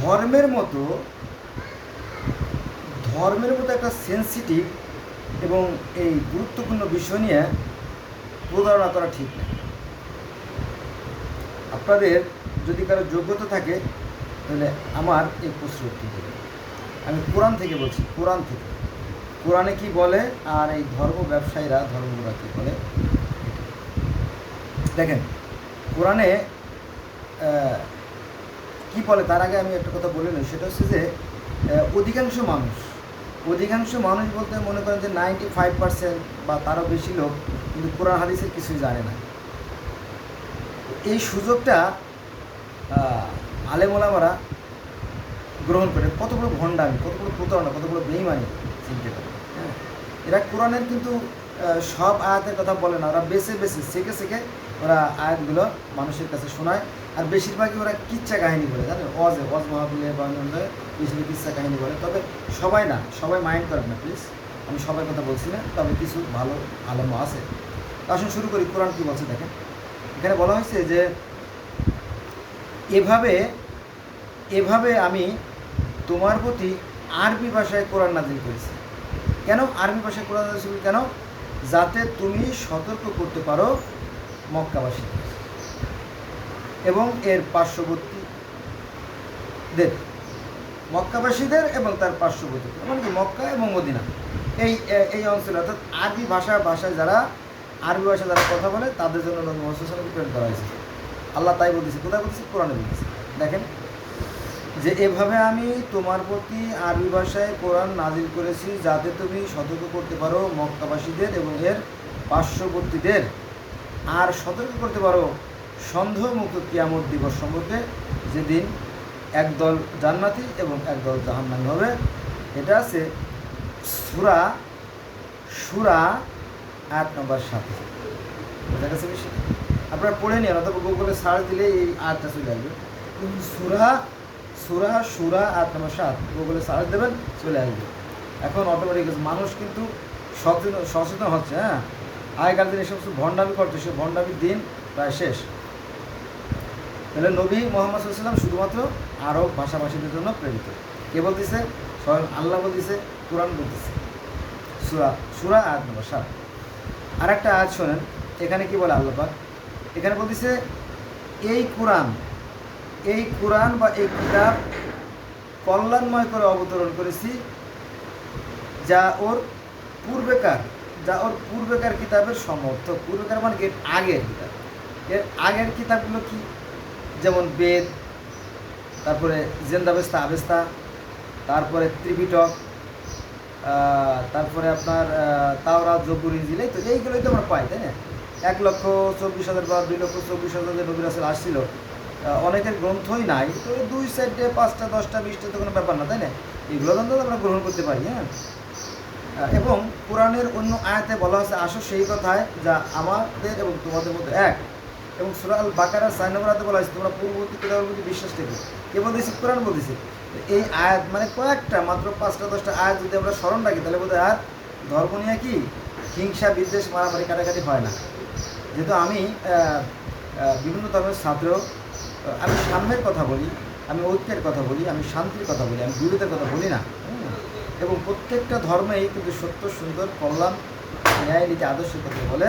ধর্মের মতো ধর্মের মতো একটা সেন্সিটিভ এবং এই গুরুত্বপূর্ণ বিষয় নিয়ে প্রতারণা করা ঠিক না। আপনাদের যদি কারও যোগ্যতা থাকে, তাহলে আমার এই প্রশ্ন উত্তর দেবেন আমি কোরআন থেকে বলছি, কোরআন থেকে। কোরআনে কি বলে আর এই ধর্ম ব্যবসায়ীরা ধর্মগুলা কী বলে? দেখেন, কোরআনে কি বলে? তার আগে আমি একটা কথা বলে নিই। সেটা হচ্ছে যে অধিকাংশ মানুষ অধিকাংশ মানুষ বলতে মনে করেন যে নাইনটি ফাইভ পার্সেন্ট বা তারও বেশি লোক কিন্তু কোরআন হাদিসের কিছুই জানে না। এই সুযোগটা আলেমোলামারা গ্রহণ করে। কত বড় ভণ্ডামি, কত বড় প্রতারণা, কত বড় বেইমানি চিনতে পারে হ্যাঁ? এরা কোরআনের কিন্তু সব আয়াতের কথা বলে না। ওরা বেছে বেছে, শেখে শেখে ওরা আয়াতগুলো মানুষের কাছে শোনায়। আর বেশিরভাগই ওরা কিচ্ছা কাহিনী বলে জানেন অজে, অজ মাহবুলে বা বেশিরভাগ কিচ্ছা কাহিনী বলে। তবে সবাই না, সবাই মাইন্ড করেন না প্লিজ আমি সবার কথা বলছি না, তবে কিছু ভালো আলমও আছে। আসুন শুরু করি, কোরআন কী বলছে দেখেন। এখানে বলা হয়েছে যে, এভাবে এভাবে আমি তোমার প্রতি আরবি ভাষায় কোরআন নাজিল করেছি। কেন আরবি ভাষায় কোরআন নাজিল কেন? যাতে তুমি সতর্ক করতে পারো মক্কাবাসী এবং এর পার্শ্ববর্তী দের মক্কাবাসীদের এবং তার পার্শ্ববর্তী। মানে কি মক্কা এবং মদিনা। এই এই অঞ্চলে অর্থাৎ আরবি ভাষা, ভাষায় যারা আরবি ভাষা যারা কথা বলে, তাদের জন্য নবী মোহাম্মদ প্রেরণ করা হয়েছে। আল্লাহ তাই বলতেছে, কোথায় বলতেছে? কোরআনে বলতেছে। দেখেন, যে এভাবে আমি তোমার প্রতি আরবি ভাষায় কোরআন নাজিল করেছি যাতে তুমি সতর্ক করতে পারো মক্কাবাসীদের এবং এর পার্শ্ববর্তীদের। আর সতর্ক করতে পারো সন্দেহমুক্ত কিয়ামত দিবস সম্পর্কে যেদিন একদল জান্নাতি এবং একদল জাহান্নামি হবে, এটা আছে সুরা সুরা আট নম্বর সাথে বোঝা গেছে বেশি আপনারা পড়ে নিন অথবা গুগলে সার্চ দিলে এই আটটা চলে আসবে। কিন্তু সুরা সুরা সুরা আট নম্বর সাত, গুগলে সার্চ দেবেন, চলে আসবে। এখন অটোমেটিক মানুষ কিন্তু সচেতন সচেতন হচ্ছে হ্যাঁ? আগেকার দিনে সমস্ত ভণ্ডামি করছে সে ভণ্ডামির দিন প্রায় শেষ। তাহলে নবী মোহাম্মদ সাল্লাম শুধুমাত্র আরব ভাষাভাষীদের জন্য প্রেরিত। কে বলতেছে? স্বয়ং আল্লাহ বলতেছে, কোরআন বলতেছে। সুরা সুরা আয়াত নম্বর সাত। আর একটা আয়াত শোনেন, এখানে কি বলে আল্লাহ পাক? এখানে বলতেছে, এই কোরআন এই কোরআন বা এই কিতাব কল্যাণময় করে অবতরণ করেছি, যা ওর পূর্বেকার, যা ওর পূর্বেকার কিতাবের সমর্থক। পূর্বেকার মানে আগের কিতাব। এর আগের কিতাবগুলো কি? যেমন বেদ, তারপরে জেন্দাবেস্তা, আবেস্তা, তারপরে ত্রিপিটক তারপরে আপনার তাওরা জবুর ইঞ্জিল এই তো, এইগুলোই তো আমরা পাই, তাই না? এক লক্ষ চব্বিশ হাজার বা দুই লক্ষ চব্বিশ হাজার যে নবীর আসলে আসছিল অনেকের গ্রন্থই নাই, তো দুই সাইডে পাঁচটা, দশটা, বিশটা তো কোনো ব্যাপার না, তাই না? এগুলো তো আমরা গ্রহণ করতে পারি হ্যাঁ? এবং কোরআনের অন্য আয়াতে বলা হয়েছে আসো সেই কথায় যা আমাদের এবং তোমাদের মধ্যে এক। এবং সুরা আল বাকারা সাই নম্বর আয়াতে বলা হয়েছে, তোমরা পূর্ববর্তী কিতাবের প্রতি বিশ্বাস থেকে কে বলতেছি কোরআন বলতেছে এই আয়াত মানে কয়েকটা, মাত্র পাঁচটা, দশটা আয়াত যদি আমরা স্মরণ রাখি, তাহলে বোধহয় আর ধর্ম নিয়ে কি হিংসা, বিদ্বেষ, মারামারি, কাটাকাটি হয় না যেহেতু আমি বিভিন্ন ধর্মের ছাত্র আমি সাম্যের কথা বলি, আমি ঐক্যের কথা বলি, আমি শান্তির কথা বলি, আমি বিরোধের কথা বলি না। এবং প্রত্যেকটা ধর্মেই কিন্তু সত্য, সুন্দর কল্যাণ ন্যায় নীতি আদর্শের কথা বলে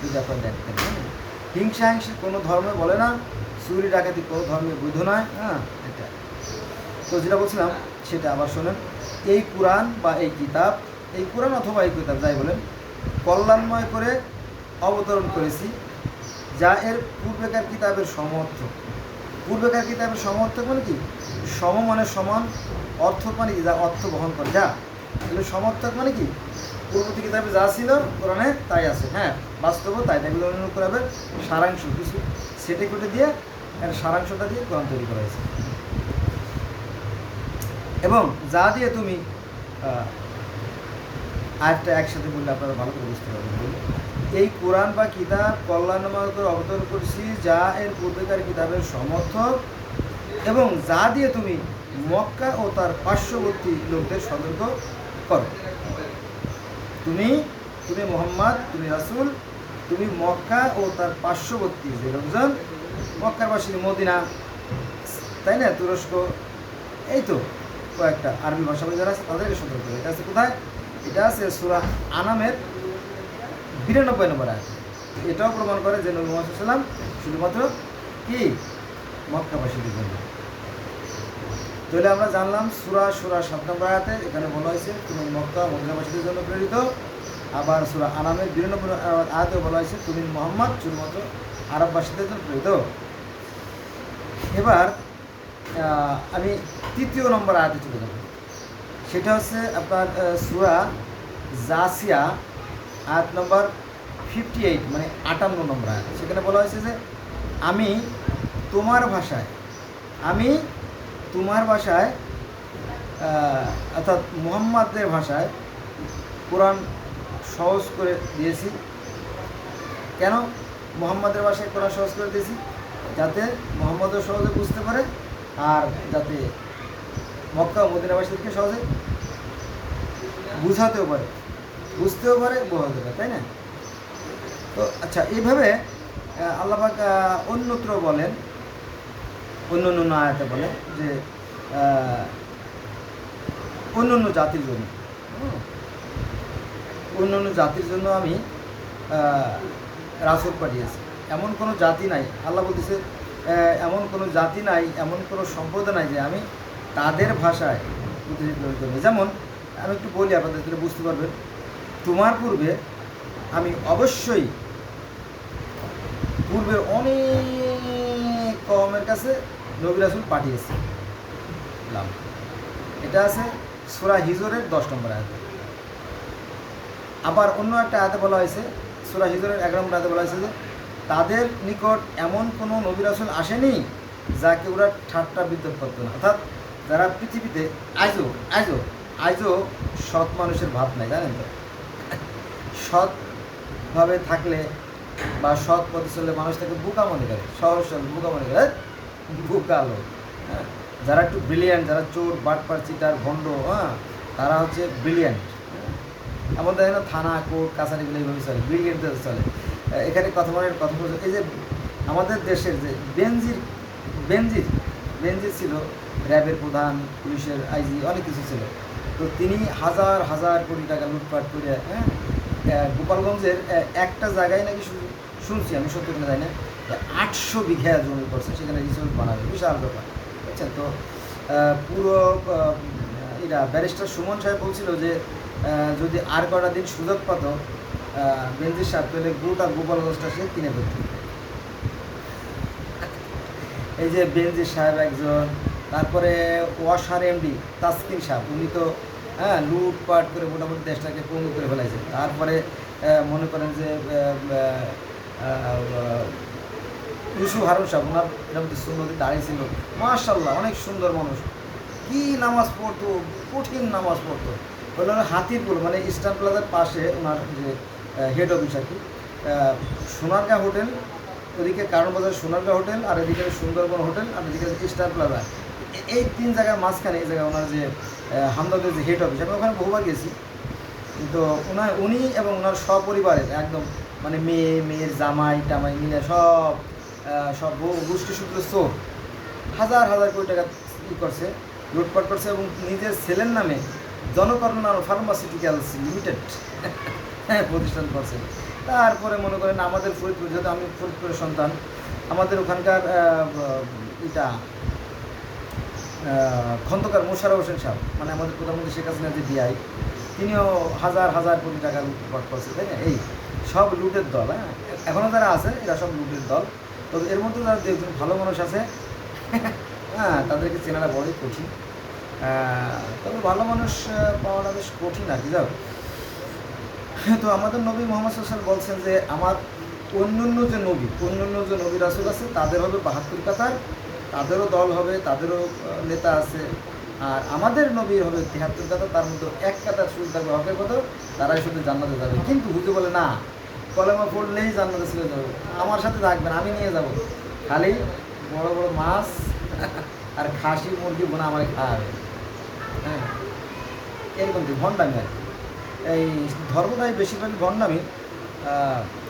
যদি আপনারা দেখতেন হুম। হিংসা হিংসি কোনো ধর্মে বলে না, চুরি ডাকাতি কোনো ধর্মে বৈধ নয় হ্যাঁ এটা। তো যেটা বলছিলাম, সেটা আবার শোনেন, এই কোরআন বা এই কিতাব, এই কোরআন অথবা এই কিতাব যাই বলেন, কল্যাণময় করে অবতরণ করেছি, যা এর পূর্বেকার কিতাবের সমর্থক। পূর্বেকার কিতাবের সমর্থক মানে কি? সম মানে সমান অর্থ মানে কি? যা অর্থ বহন করে। যা। এগুলো সমর্থক মানে কি? পূর্ববর্তী কিতাবে যা ছিল কোরআনে তাই আছে হ্যাঁ বাস্তবও তাই তাই এগুলো কোরআনের সারাংশ, কিছু সেটে কুটে দিয়ে, এর সারাংশটা দিয়ে কোরআন তৈরি করা হয়েছে। এবং যা দিয়ে তুমি আয়াতটা একসাথে বললে আপনারা ভালো করে বুঝতে পারবেন। এই কোরআন বা কিতাব কল্যাণময় করে অবতরণ করছি, যা এর পূর্বেকার কিতাবের সমর্থক এবং যা দিয়ে তুমি মক্কা ও তার পার্শ্ববর্তী লোকদের সতর্ক করো। তুমি তুমি মোহাম্মদ, তুমি রাসুল, তুমি মক্কা ও তার পার্শ্ববর্তী যে লোকজন। মক্কার বাসী মদিনা, তাই না, তুরস্ক? এই তো কয়েকটা আরবি ভাষাভাষী যারা আছে, তাদেরকে সতর্ক করে। এটা আছে কোথায়? এটা আছে সুরা আনামের বিরানব্বই নম্বর আয়াত। এটাও প্রমাণ করে যে নবী মোহাম্মদ শুধুমাত্র কি? মক্কাবাসীদের জন্য। তাহলে আমরা জানলাম সুরা সুরা সাত নম্বর আয়াতে এখানে বলা হয়েছে, তুমি মক্কা মদিনাবাসীদের জন্য প্রেরিত। আবার সুরা আনামের বিরানব্বই আয়াতে বলা হয়েছে, তুমি মোহাম্মদ শুধুমাত্র আরববাসীদের জন্য প্রেরিত। এবার আমি তৃতীয় নম্বর আয়াতে চলে যাব। সেটা হচ্ছে আপনার সুরা জাসিয়া, আয়াত নম্বর ফিফটি এইট মানে আটান্ন নম্বর আয়াত। সেখানে বলা হয়েছে যে, আমি তোমার ভাষায়, আমি তোমার ভাষায় অর্থাৎ মুহাম্মাদের ভাষায় কোরআন সহজ করে দিয়েছি। কেন মোহাম্মদের ভাষায় কোরআন সহজ করে দিয়েছি? যাতে মোহাম্মদও সহজে বুঝতে পারে আর যাতে মক্কা মদিনাবাসীদেরকে সহজে বুঝাতেও পারে, বুঝতেও পারে বোঝাতে পারে, তাই না? তো আচ্ছা এইভাবে আল্লাপাক অন্যত্র বলেন অন্য অন্য আয়াতে বলে যে অন্য অন্য জাতির জন্য। অন্য অন্য জাতির জন্য আমি রাসুল পাঠিয়েছি। এমন কোনো জাতি নাই, আল্লাহ বলতেছে এমন কোনো জাতি নাই, এমন কোনো সম্প্রদায় নাই যে আমি তাদের ভাষায় উদ্ধৃত করব যেমন, আমি একটু বলি আপনাদের তাহলে বুঝতে পারবেন। তোমার পূর্বে আমি অবশ্যই পূর্বের অনেক কমের কাছে নবী রাসুল পাঠিয়েছি। এটা আছে সুরা হিজরের দশ নম্বর আয়াত। আবার অন্য একটা আয়াতে বলা হয়েছে, সুরা হিজরের এগারো নম্বর আয়াতে বলা হয়েছে যে, তাদের নিকট এমন কোনো নবী রাসুল আসেনি যাকে ওরা ঠাট্টা বিদ্যুৎ করতো না। অর্থাৎ যারা পৃথিবীতে, আজও আজও আজও সৎ মানুষের ভাব নাই, জানেন তো? সৎভাবে থাকলে বা সৎ পথে চললে মানুষ তাকে বোকা মনে করে, সহজ বোকা মনে করে। বোকা লোক হ্যাঁ? যারা একটু ব্রিলিয়ান্ট যারা চোর, বাটপার চিটার ভণ্ড হ্যাঁ? তারা হচ্ছে ব্রিলিয়ান্ট এমন দেখেন না থানা, কোর্ট কাছারিগুলো এইভাবে চলে ব্রিলিয়ান্টদের চলে। এখানে কথা বলার কথা বলছে এই যে আমাদের দেশের যে বেনজির বেনজির বেনজির ছিল র্যাবের প্রধান, পুলিশের আইজি, অনেক কিছু ছিল। তো তিনি হাজার হাজার কোটি টাকা লুটপাট করে হ্যাঁ? গোপালগঞ্জের একটা জায়গায় নাকি শুনছি আমি, সত্যি কিনা জানি না। আটশো বিঘা জমি করছে সেখানে রিসোর্ট বানাবে। বিশাল ব্যাপার, বুঝছেন তো? পুরো এরা ব্যারিস্টার সুমন সাহেব বলছিল যে যদি আর কটা দিন সুযোগ পাত বেঞ্জির সাহেব তাহলে গোটা গোপালগঞ্জটা সে কিনে ফেলত এই যে বেঞ্জির সাহেব একজন, তারপরে ওয়াসার এমডি তাসকিন সাহেব উনি তো হ্যাঁ লুটপাট করে মোটামুটি দেশটাকে পঙ্গু করে ফেলাইছে। তারপরে মনে করেন যে ইউসুফ হারুন সাহেব ওনার এরকম সুন্দর দাঁড়িয়ে ছিল মার্শাল্লাহ অনেক সুন্দর মানুষ। কি নামাজ পড়তো? কঠিন নামাজ পড়তো। হলো হাতির মানে ইস্টার্ন প্লাজার পাশে ওনার যে হেড অফিস আর কি সোনারগাঁ হোটেল ওদিকে কারণ বাজার সোনারগাঁ হোটেল আর এদিকে সুন্দরবন হোটেল আর এদিকে ইস্টার্ন প্লাজা। এই তিন জায়গার মাঝখানে এই জায়গায় ওনার যে আহ, হামদর্দের যে হেড অফিস আমি ওখানে বহুবার গেছি। কিন্তু ওনার উনি এবং ওনার সপরিবারের একদম মানে মেয়ে মেয়ের জামাই টামাই মিলে সব সব গোষ্ঠী সূত্র চোর। হাজার হাজার কোটি টাকা ই করছে, লুটপাট করছে এবং নিজের ছেলের নামে জনকর্ণনা ফার্মাসিউটিক্যালস লিমিটেড প্রতিষ্ঠান করছে। তারপরে মনে করেন আমাদের ফরিদপুর, যেহেতু আমি ফরিদপুরের সন্তান, আমাদের ওখানকার এটা খন্দকার মোশারফ হোসেন সাহেব মানে আমাদের প্রধানমন্ত্রী শেখ হাসিনার যে বিআই, তিনিও হাজার হাজার কোটি টাকা লুটপাট করছে, তাই না? এই সব লুটের দল হ্যাঁ? এখনও যারা আছে, এরা সব লুটের দল। তবে এর মধ্যে যারা দু একজন ভালো মানুষ আছে। হ্যাঁ তাদেরকে চেনাটা বড়ই কঠিন। তবে ভালো মানুষ পাওয়াটা বেশ কঠিন আর কি যাও তো আমাদের নবী মোহাম্মদ সাল্লাম বলছেন যে, আমার অন্যান্য যে নবী, অন্যান্য যে নবী রাসুল আছে, তাদের হবে বাহাত্তর কাতার, তাদেরও দল হবে, তাদেরও নেতা আছে। আর আমাদের নবীর হবে তিহাত্তর কাতার, তার মধ্যে এক কাতার শুরু থাকবে হকের কথা তারাই শুধু জান্নাতে যাবে। কিন্তু হুজুর বলে, না কলেমা পড়লেই জান্নাতে চলে যাবে আমার সাথে থাকবেন, আমি নিয়ে যাব। খালি বড় বড় মাছ আর খাসি, মুরগি বোনা আমার খাওয়াবে। হ্যাঁ? এরকম কি, ভণ্ডামি আর। এই ধর্মটাই বেশিরভাগই ভণ্ডামি।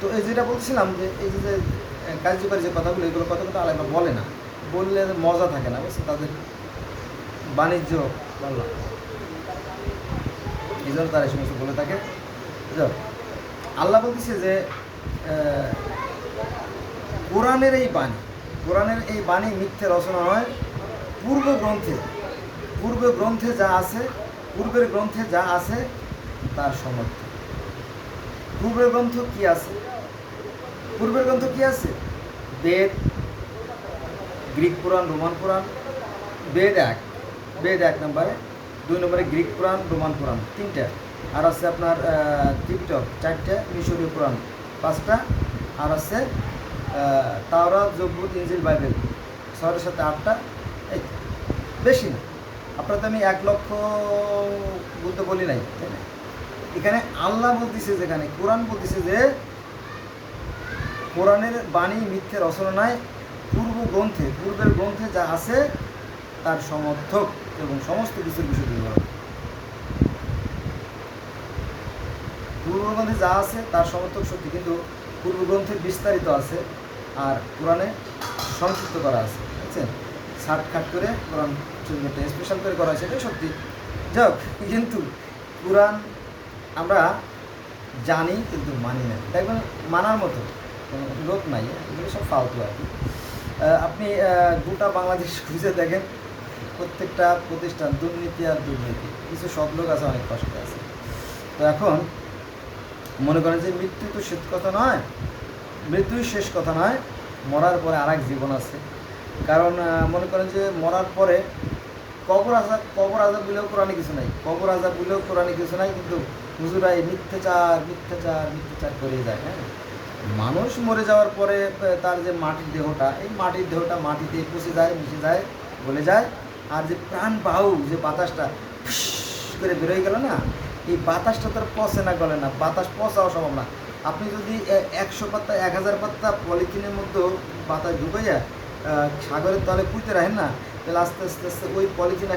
তো এই যেটা বলছিলাম যে, এই যে কার্যকরী যে কথাগুলো, এগুলো কথা কথাগুলো আলাদা বলে না। বললে মজা থাকে না বুঝছে তাদের বাণিজ্য বললাম এই জন্য তারা সমস্ত বলে থাকে। বুঝলো? আল্লাহ বলতেছে যে কোরআনের এই বাণী, কোরআনের এই বাণী মিথ্যে রচনা নয়, পূর্ব গ্রন্থে পূর্ব গ্রন্থে যা আছে, পূর্বের গ্রন্থে যা আছে, তার সমর্থ পূর্বের গ্রন্থ কি আছে? পূর্বের গ্রন্থ কি আছে? বেদ, গ্রিক পুরাণ, রোমান পুরাণ, বেদ এক বেদ এক নম্বরে, দুই নম্বরে গ্রিক পুরাণ, রোমান পুরাণ, তিনটা। আর আছে আপনার টিকটক, চারটে মিশরীয় পুরাণ পাঁচটা, আর আছে তাওরা জব্বুত ইঞ্জিল বাইবেল ছয়ের সাথে আটটা, এই বেশি না। আপনার তো আমি এক লক্ষ বলতে বলি নাই, তাই না? এখানে আল্লাহ বলতেছে যেখানে, কোরআন বলতেছে যে, কোরআনের বাণী মিথ্যে রচনা নয় পূর্ব গ্রন্থে, পূর্বের গ্রন্থে যা আছে, তার সমর্থক এবং সমস্ত কিছুর বিষয় বিবরণ পূর্ব গ্রন্থে যা আছে, তার সমর্থক সত্যি, কিন্তু পূর্ব গ্রন্থে বিস্তারিত আছে আর কোরআনে সংক্ষিপ্ত করা আছে, বুঝছেন? শার্টকাট করে কোরআন চুলটা স্পেশাল করে করা আছে এটাই সত্যি। যাক কিন্তু কোরআন আমরা জানি কিন্তু মানি না। দেখবেন মানার মতো, কোনো লোক নাই এগুলো সব ফালতু আর কি। আপনি গোটা বাংলাদেশ খুঁজে দেখেন, প্রত্যেকটা প্রতিষ্ঠান, দুর্নীতি আর দুর্নীতি, কিছু সব লোক আছে, অনেক কষ্ট আছে। তো এখন মনে করেন যে মৃত্যু তো শেষ কথা নয়, মৃত্যুই শেষ কথা নয়, মরার পরে আর জীবন আছে। কারণ মনে করেন যে মরার পরে কবর আজাব কবর আজাব বলেও কোরআনে কিছু নাই। কবর আজাব বলেও কোরআনে কিছু নাই, কিন্তু হুজুরা এই মিথ্যাচার মিথ্যাচার মিথ্যাচার করে যায় হ্যাঁ? মানুষ মরে যাওয়ার পরে তার যে মাটির দেহটা, এই মাটির দেহটা মাটিতে পচে যায়, মিশে যায়, গলে যায়, আর যে প্রাণ বাহু যে বাতাসটা করে বেরোয় গেল না এই বাতাসটা তার পচে না, গলে না। বাতাস পচাও সম্ভব না। আপনি যদি একশো পাত্তা এক হাজার পাত্তা পলিথিনের মধ্যে বাতাস ঢুকে যায় সাগরের তলে পুঁতে রাখেন না? তাহলে আস্তে আস্তে আস্তে ওই পলিথিন